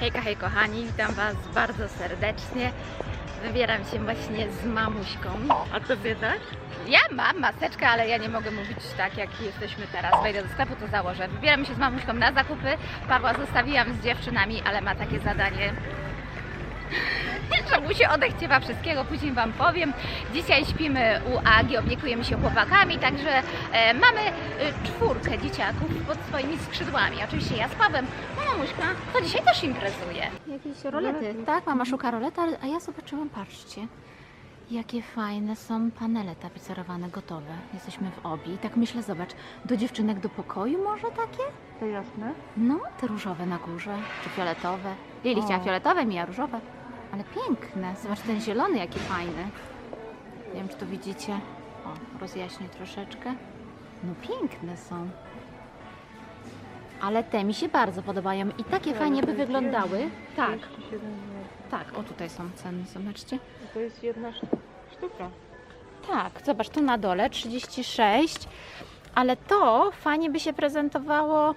Hejka, hej kochani, witam Was bardzo serdecznie. Wybieram się właśnie z mamuśką. A tobie tak? Ja mam maseczkę, ale ja nie mogę mówić tak, jak jesteśmy teraz. Wejdę do sklepu, to założę. Wybieram się z mamuśką na zakupy. Pawła zostawiłam z dziewczynami, ale ma takie zadanie, że mu się odechciewa wszystkiego, później Wam powiem. Dzisiaj śpimy u Agi, opiekujemy się chłopakami, także e, mamy e, czwórkę dzieciaków pod swoimi skrzydłami. Oczywiście ja z Pawłem, no mamuśka, to dzisiaj też imprezuje. Jakieś rolety, tak? Mama szuka rolety, ale- a ja zobaczyłam, patrzcie. Jakie fajne są panele tapicerowane, gotowe. Jesteśmy w obi. I tak myślę, zobacz, do dziewczynek do pokoju może takie? To jasne. No, te różowe na górze, czy fioletowe. Lili O. chciała fioletowe, Mija różowe. Ale piękne. Zobacz ten zielony, jaki fajny. Nie wiem, czy to widzicie. O, rozjaśnię troszeczkę. No piękne są. Ale te mi się bardzo podobają i takie fajnie by wyglądały. Tak, 37 zł. tak. O, tutaj są ceny, zobaczcie. To jest jedna sztu- sztuka. Tak, zobacz, tu na dole 36, ale to fajnie by się prezentowało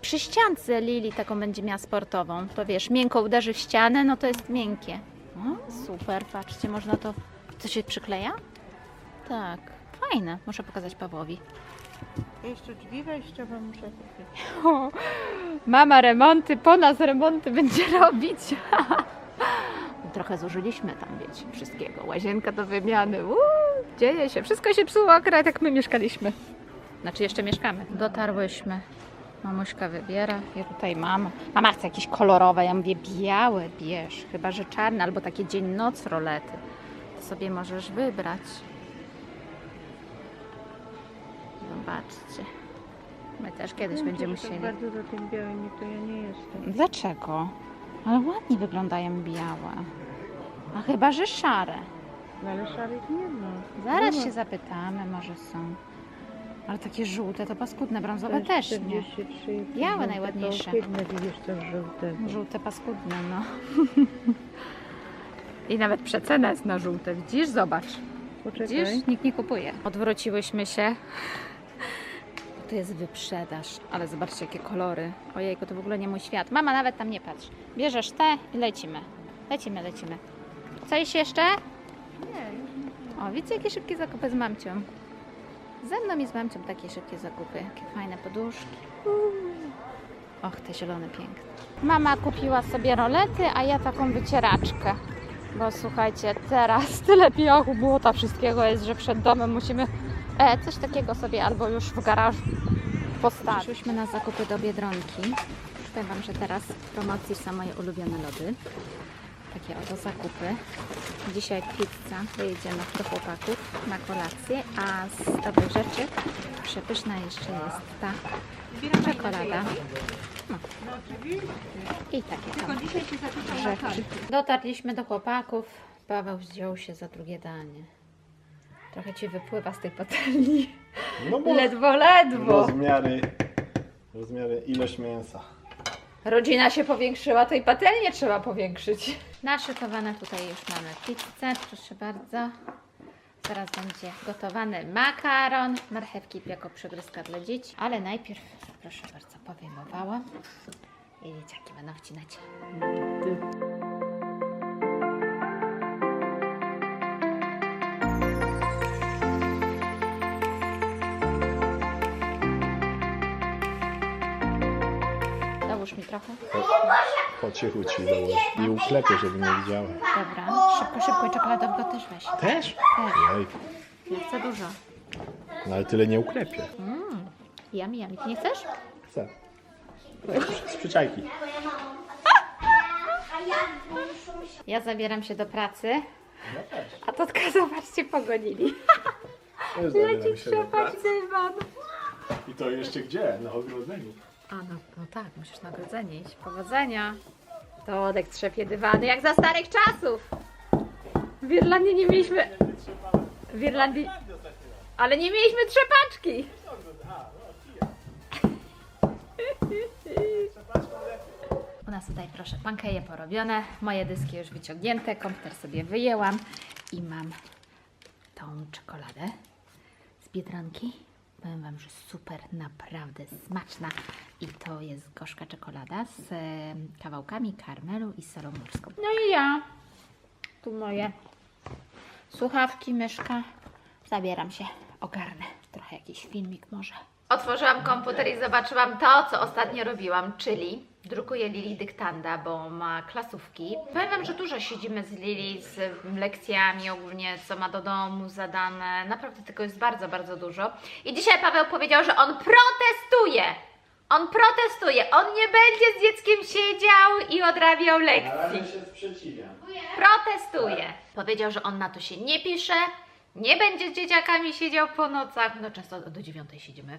przy ściance Lili, taką będzie miała sportową. To wiesz, miękko uderzy w ścianę, no to jest miękkie. O, super, patrzcie, można to... To się przykleja? Tak, fajne, muszę pokazać Pawłowi. Jeszcze drzwi wejściowe muszę kupić. Mama remonty, po nas remonty będzie robić. Trochę zużyliśmy tam, wiecie, wszystkiego. Łazienka do wymiany, uuu, dzieje się. Wszystko się psuło akurat jak my mieszkaliśmy. Znaczy jeszcze mieszkamy. Dotarłyśmy. Mamuśka wybiera i tutaj mama. Mama chce jakieś kolorowe, ja mówię białe bierz, chyba że czarne albo takie dzień-noc rolety. To sobie możesz wybrać. Zobaczcie. My też kiedyś Wiem, będziemy tak musieli. bardzo za tym białymi to ja nie jestem. Dlaczego? Ale ładnie wyglądają białe. A chyba, że szare. No ale szarych nie ma. Zaraz się zapytamy, może są. Ale takie żółte to paskudne, brązowe też nie. 43, Białe najładniejsze. Ohydne, widzisz, to żółte. Żółte paskudne, no. I nawet przecena jest na żółte. Widzisz? Zobacz. Poczekaj. Widzisz? Nikt nie kupuje. Odwróciłyśmy się. To jest wyprzedaż, ale zobaczcie jakie kolory. Ojejku, to w ogóle nie mój świat. Mama, nawet tam nie patrz. Bierzesz te i lecimy. Lecimy, lecimy. Coś jeszcze? Nie, O, widzicie jakie szybkie zakupy z mamcią. Ze mną i z mamcią takie szybkie zakupy. Jakie fajne poduszki. Och, te zielone piękne. Mama kupiła sobie rolety, a ja taką wycieraczkę. Bo słuchajcie, teraz tyle piachu, błota, wszystkiego jest, że przed domem musimy e, coś takiego sobie albo już w garażu postawić. Przyszłyśmy na zakupy do Biedronki. Powiem Wam, że teraz w promocji są moje ulubione lody. Takie oto zakupy. Dzisiaj pizza, wyjedziemy do chłopaków na kolację, a z dobrych rzeczy przepyszna jeszcze jest ta czekolada. No. I takie tam rzeczy. Dotarliśmy do chłopaków. Paweł wziął się za drugie danie. Trochę ci wypływa z tej patelni. No bo Ledwo, ledwo. rozmiary, rozmiary, ilość mięsa. Rodzina się powiększyła, i patelnię trzeba powiększyć. Naszykowane tutaj już mamy pizzę, proszę bardzo. Zaraz będzie gotowany makaron, marchewki jako przegryzka dla dzieci. Ale najpierw, proszę bardzo, powyjmowałam. I dzieciaki będą wcinać. Dołóż mi trochę. Po cichu ci dołożę. I uklepię, żeby nie widziałem. Dobra, szybko, szybko i czekoladowego też weź. Też? Tak, Ej, ja chcę dużo. no ale tyle nie uklepię. Mmm, yummy, yummy. Ty nie chcesz? Chcę. Z przyczajki. Ja zabieram się do pracy. A Totka, zobaczcie, pogonili. Też zabieram Leci się do dywan. I to jeszcze gdzie? Na ogrodzeniu. A no, no tak, musisz na ogrodzenie iść. Powodzenia. Todek trzepie dywany jak za starych czasów. W Irlandii nie mieliśmy... W Irlandii... Ale nie mieliśmy trzepaczki. U nas tutaj proszę pankeje porobione, moje dyski już wyciągnięte, komputer sobie wyjęłam i mam tą czekoladę z Biedronki. Powiem Wam, że super, naprawdę smaczna. I to jest gorzka czekolada z e, kawałkami karmelu i solą morską. No i ja, tu moje słuchawki, myszka. Zabieram się, ogarnę trochę jakiś filmik może. Otworzyłam komputer i zobaczyłam to, co ostatnio robiłam, czyli drukuję Lili dyktanda, bo ma klasówki. Powiem Wam, że dużo siedzimy z Lili z lekcjami ogólnie, co ma do domu zadane. Naprawdę tego jest bardzo, bardzo dużo. I dzisiaj Paweł powiedział, że on protestuje. On protestuje. On nie będzie z dzieckiem siedział i odrabiał lekcji się sprzeciwiam. protestuje. Powiedział, że on na to się nie pisze, nie będzie z dzieciakami siedział po nocach. No często do dziewiątej siedzimy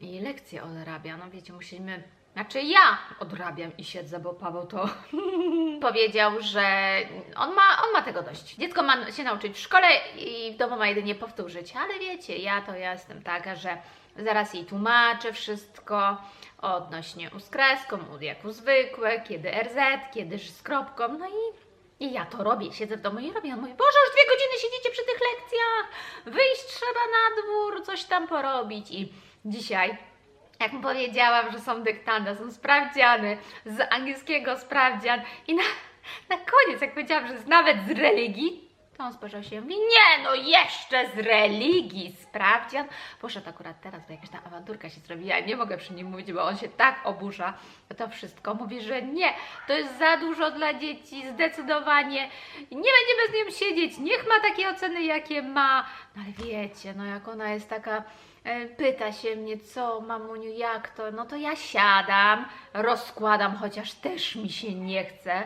i lekcje odrabia. No wiecie, musimy... Znaczy ja odrabiam i siedzę, bo Paweł to powiedział, że on ma, on ma tego dość. Dziecko ma się nauczyć w szkole i w domu ma jedynie powtórzyć. Ale wiecie, ja to ja jestem taka, że zaraz jej tłumaczę wszystko odnośnie u z kreską, jak u zwykłe, kiedy RZ, kiedy z kropką, no i i ja to robię, siedzę w domu i robię. On mówi, Boże, już dwie godziny siedzicie przy tych lekcjach, wyjść trzeba na dwór, coś tam porobić. I dzisiaj, jak powiedziałam, że są dyktanda, są sprawdziany, z angielskiego sprawdzian i na, na koniec, jak powiedziałam, że jest nawet z religii, to on spojrzał się i mówi, nie no, jeszcze z religii sprawdzian. Poszedł akurat teraz, bo jakaś tam awanturka się zrobiła, nie mogę przy nim mówić, bo on się tak oburza, to wszystko. Mówi, że nie, to jest za dużo dla dzieci, zdecydowanie. Nie będziemy z nią siedzieć, niech ma takie oceny, jakie ma. No ale wiecie, no jak ona jest taka, pyta się mnie, co mamuniu, jak to, no to ja siadam, rozkładam, chociaż też mi się nie chce.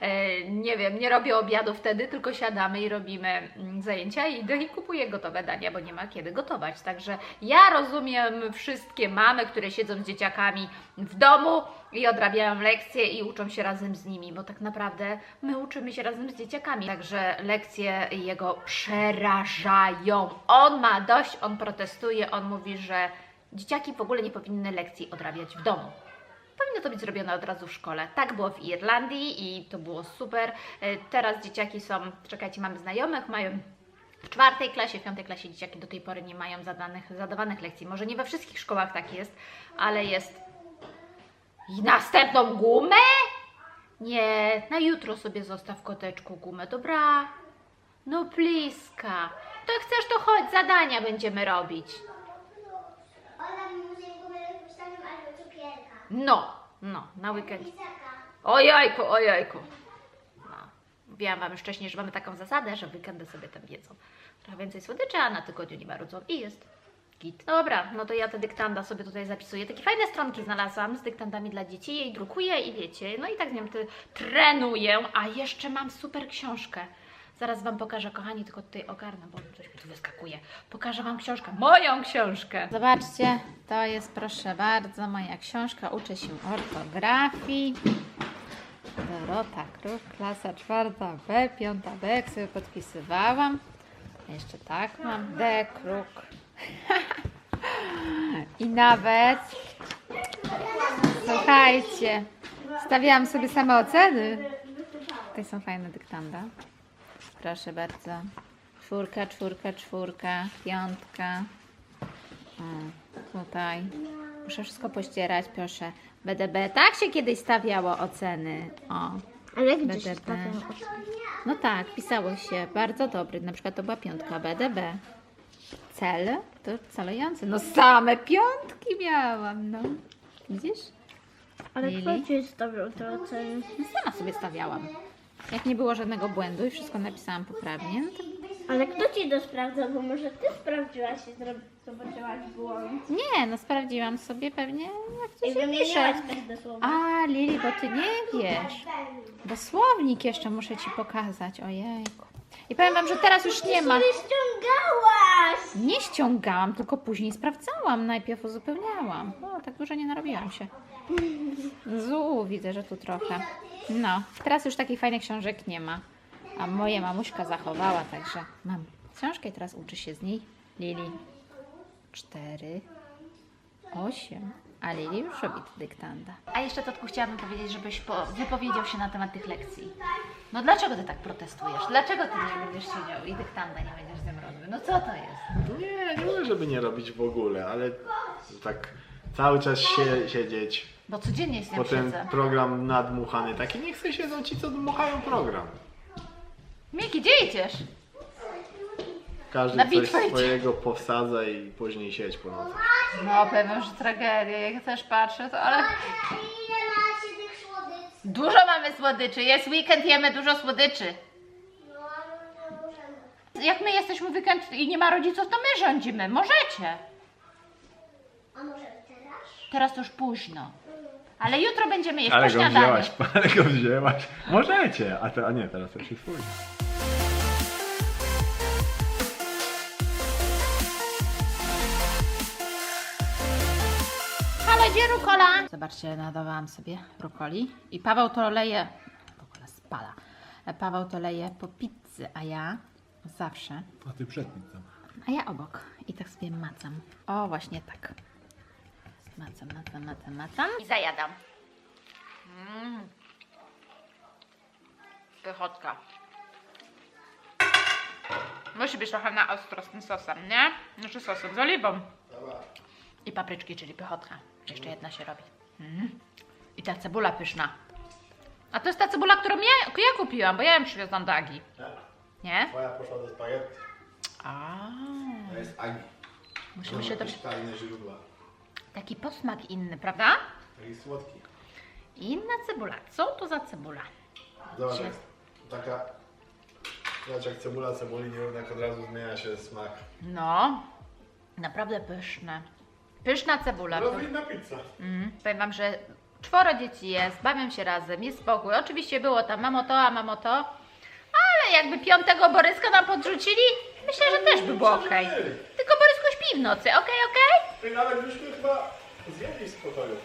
E, nie wiem, nie robię obiadu wtedy, tylko siadamy i robimy mm, zajęcia i idę i kupuję gotowe dania, bo nie ma kiedy gotować. Także ja rozumiem wszystkie mamy, które siedzą z dzieciakami w domu i odrabiają lekcje i uczą się razem z nimi, bo tak naprawdę my uczymy się razem z dzieciakami. Także lekcje jego przerażają. On ma dość, on protestuje, on mówi, że dzieciaki w ogóle nie powinny lekcji odrabiać w domu. Powinno to być zrobione od razu w szkole. Tak było w Irlandii i to było super. E, Teraz dzieciaki są, czekajcie, mamy znajomych, mają w czwartej klasie, w piątej klasie dzieciaki do tej pory nie mają zadanych, zadawanych lekcji. Może nie we wszystkich szkołach tak jest, ale jest. I następną gumę? Nie, na jutro sobie zostaw koteczku gumę, dobra? No pliska. To jak chcesz, to chodź, zadania będziemy robić. Mi musi puszczanym albo cukierka. No, no, na weekend. Ojojku, ojojku. No. Mówiłam Wam już wcześniej, że mamy taką zasadę, że w weekendy sobie tam jedzą. Trochę więcej słodyczy, a na tygodniu nie marudzą i jest git. Dobra, no to ja te dyktanda sobie tutaj zapisuję. Takie fajne stronki znalazłam z dyktandami dla dzieci, jej drukuję i wiecie, no i tak z nią ty trenuję, a jeszcze mam super książkę. Zaraz Wam pokażę, kochani, tylko tutaj ogarnę, bo coś mi tu wyskakuje. Pokażę Wam książkę, moją książkę. Zobaczcie, to jest proszę bardzo moja książka. Uczę się ortografii. Dorota Kruk, klasa czwarta B, piąta B, jak sobie podpisywałam. Jeszcze tak mam, D, Kruk. I nawet, słuchajcie, stawiałam sobie same oceny. Tutaj są fajne dyktanda. Proszę bardzo. Czwórka, czwórka, czwórka, piątka. O, tutaj. Muszę wszystko pościerać, proszę. BDB. Tak się kiedyś stawiało oceny. O. Ale gdzie BDB. No tak, pisało się. Bardzo dobry. Na przykład to była piątka BDB. Cel to celujący. No same piątki miałam, no. Widzisz? Ale Lili? kto ci stawiał te oceny? No sama sobie stawiałam. Jak nie było żadnego błędu i wszystko napisałam poprawnie, no to Ale kto ci to sprawdzał? Bo może ty sprawdziłaś i zro- zobaczyłaś błąd. nie, no sprawdziłam sobie pewnie, jak to I się pisze. wymieniłaś każde słowo. A, Lili, bo ty nie wiesz. Bo słownik jeszcze muszę ci pokazać, ojejku. I powiem wam, że teraz już nie ma. Ściągałaś! Nie ściągałam, tylko później sprawdzałam. Najpierw uzupełniałam. O, tak dużo nie narobiłam się. Zu, widzę, że tu trochę. No, teraz już takich fajnych książek nie ma. A moja mamuśka zachowała, także mam książkę i teraz uczy się z niej Lili. Cztery, osiem, a Lili już robi dyktanda. A jeszcze Totku chciałabym powiedzieć, żebyś po, wypowiedział się na temat tych lekcji. No dlaczego ty tak protestujesz? Dlaczego ty nie będziesz siedział i dyktanda nie będziesz z tym robił? No co to jest? Nie, nie mówię, żeby nie robić w ogóle, ale tak cały czas się, siedzieć. Bo codziennie z nią Potem siedzę. program nadmuchany taki. Nie chcę siedzą ci, co dmuchają program. Miki, gdzie idziesz? Każdy Na coś bitwę idzie. swojego powsadza i później siedź po nocy. No pewnie, że tragedia. Jak też patrzę, to ale... Ile macie tych słodyczy? Dużo mamy słodyczy. Jest weekend, jemy dużo słodyczy. No, ale nie możemy. Jak my jesteśmy w weekend i nie ma rodziców, to my rządzimy. Możecie. A możemy teraz? Teraz to już późno. Ale jutro będziemy jeść Ale po go śniadaniu. wzięłaś, ale go wzięłaś. Możecie, a, te, a nie, teraz już jest twój. Rukola? Zobaczcie, nadawałam sobie rukoli i Paweł to leje, w ogóle spala. Paweł to leje po pizzy, a ja zawsze, A ty przed pizzą. a ja obok i tak sobie macam. O, właśnie tak. Macam, macam, macam, macam. I zajadam. Mm. Pychotka. Musi być trochę na ostro z tym sosem, nie? Znaczy sosem z oliwą. I papryczki, czyli pychotka. Jeszcze jedna się robi. Mm. I ta cebula pyszna. A to jest ta cebula, którą ja, ja kupiłam, bo ja ją przywiozłam do Agi. Nie? Moja poszła do spaghetti. A, To jest Agi. musimy się dobrze... tajne źródła. Taki posmak inny, prawda? Taki słodki. Inna cebula. Co to za cebula? Zobacz, jak taka... Zobacz, jak cebula cebuli nie jak od razu zmienia się smak. No, naprawdę pyszne. Pyszna cebula. Rozwinna pizza. Mm, powiem Wam, że czworo dzieci jest, bawią się razem, jest spokój. Oczywiście było tam mamo to, a mamo to, ale jakby piątego Boryska nam podrzucili, myślę, że też by było okej. Tylko Borysko śpi w nocy, okej, okej? I nawet byśmy chyba zjedli z pokoju.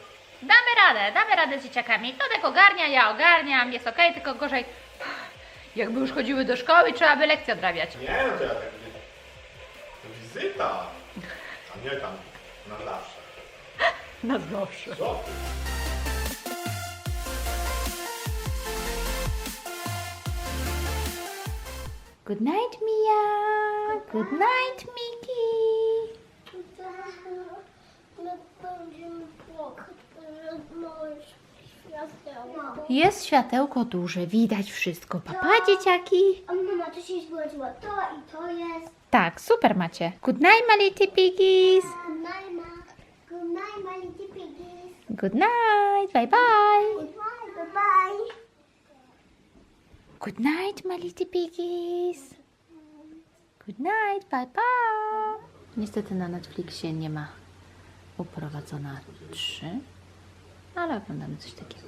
Damy radę, damy radę z dzieciakami. Todek ogarnia, ja ogarniam, jest okej, tylko gorzej jakby już chodziły do szkoły, trzeba by lekcje odrabiać. Nie, no to ja tak nie. To wizyta. A nie tam na zawsze. Na zawsze. Co? Good night, Mia. Good night, Miki. My będziemy płakać. Jest światełko duże, widać wszystko. Papa, dzieciaki. A mama to się zgodziła, to i to jest. Tak, super macie. Good night, my little piggies. Good night, ma. Good night, my little piggies. Good night, bye bye. Good night, bye bye. Good night, my little piggies. Good night, bye bye. Niestety na Netflixie nie ma uprowadzona 3, ale oglądamy coś takiego.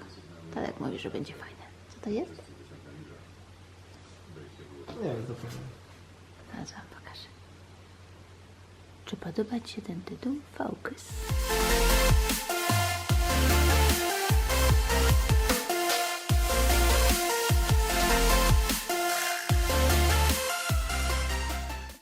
Tadek mówi, że będzie fajne. Co to jest? Nie wiem, to Zaraz wam pokażę. Czy podoba Ci się ten tytuł? Focus.